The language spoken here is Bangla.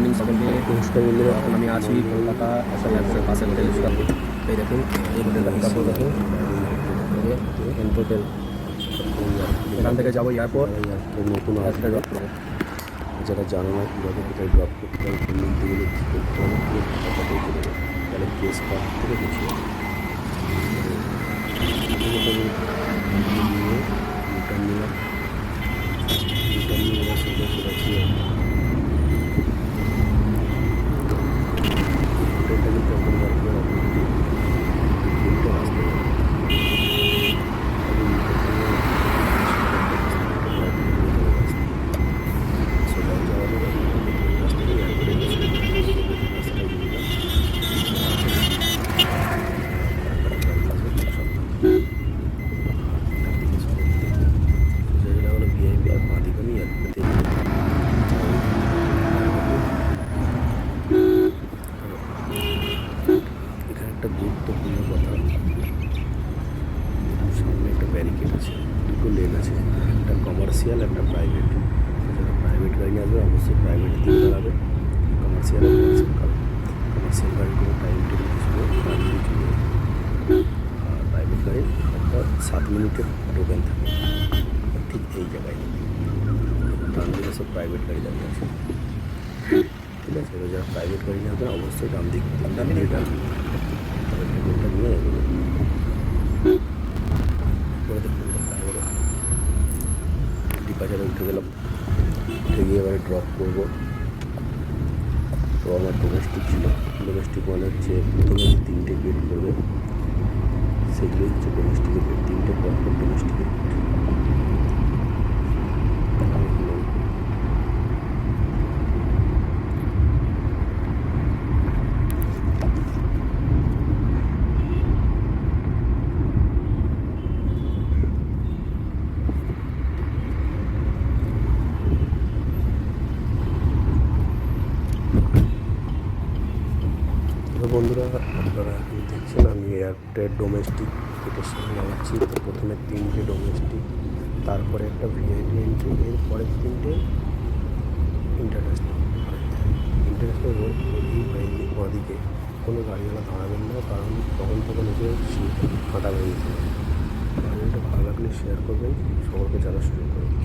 মর্নিং সকলকে নমস্কার বন্ধুরা এখন আমি আছি কলকাতা এসএলএক্সের পাশে হোটেল এই দেখুন, এই হোটেলটা দেখুন। হোটেল এখান থেকে যাব এয়ারপোর্ট নতুন একটা করব যারা জানে না কীভাবে কোথায় ড্রপ করতে হবে কোন দিক গেলে কী করতে হবে পুরো কথা বলতে দেবে তাহলে কেস কার্ড থেকে কিছু নিয়ে রিটার্ন নিলাম রিটার্ন নিয়ে এবার সোজা করেছি হোটেলটা কিন্তু এখন বর্তমান অপোজিটে তিনটে রাস্তা সোজা যাওয়া যাবে রাস্তা দিয়ে এয়ারপোর্টে রাস্তাটা দিয়ে সোজা হলো ভিআইপি আর বাঁদিকে আমি এয়ারপোর্টে এখানে একটা গুরুত্বপূর্ণ কথা সামনে একটা ব্যারিকেড আছে, দুটো লেন আছে, একটা কমার্শিয়াল একটা প্রাইভেট যারা প্রাইভেট গাড়ি আসবে, অবশ্যই প্রাইভেট দিয়ে দাঁড়াবে। কমার্শিয়াল কমার্শিয়াল গাড়ির টাইম টেবিল কিছু। আর প্রাইভেট গাড়ির একটা সাত মিনিটের টোকেন থাকে। ঠিক এই জায়গায়। ডান সব প্রাইভেট গাড়ি দাঁড়িয়ে আছে। ঠিক আছে? যারা প্রাইভেট গাড়ি নেবে অবশ্যই ডান দিক ডান দিকে ডান ডিপাচারে উঠে গেলাম। উঠে গিয়ে এবারে ড্রপ করব। তো আমার ডোমেস্টিক ছিল। ডোমেস্টিক মানে হচ্ছে প্রথমে তিনটে গেট করবে। সেগুলো হচ্ছে ডোমেস্টিকের গেট তিনটে পরপর ডোমেস্টিকের গেট তো বন্ধুরা, আপনারা এখন দেখছেন আমি এয়ারটেল ডোমেস্টিক সামনে যাচ্ছি তো প্রথমে তিনটে ডোমেস্টিক তারপরে একটা ভিআইপি এন্ট্রি এর পরের তিনটে ইন্টারন্যাশনাল ইন্টারন্যাশনাল রোড এই বাইরে বাঁদিকে কোনো গাড়িওয়ালা দাঁড়াবেন না, কারণ তখন তখন এসে ফাটা পারে ভিডিওটা ভালো লাগলে শেয়ার করবেন, সকলকে জানা শুরু করবেন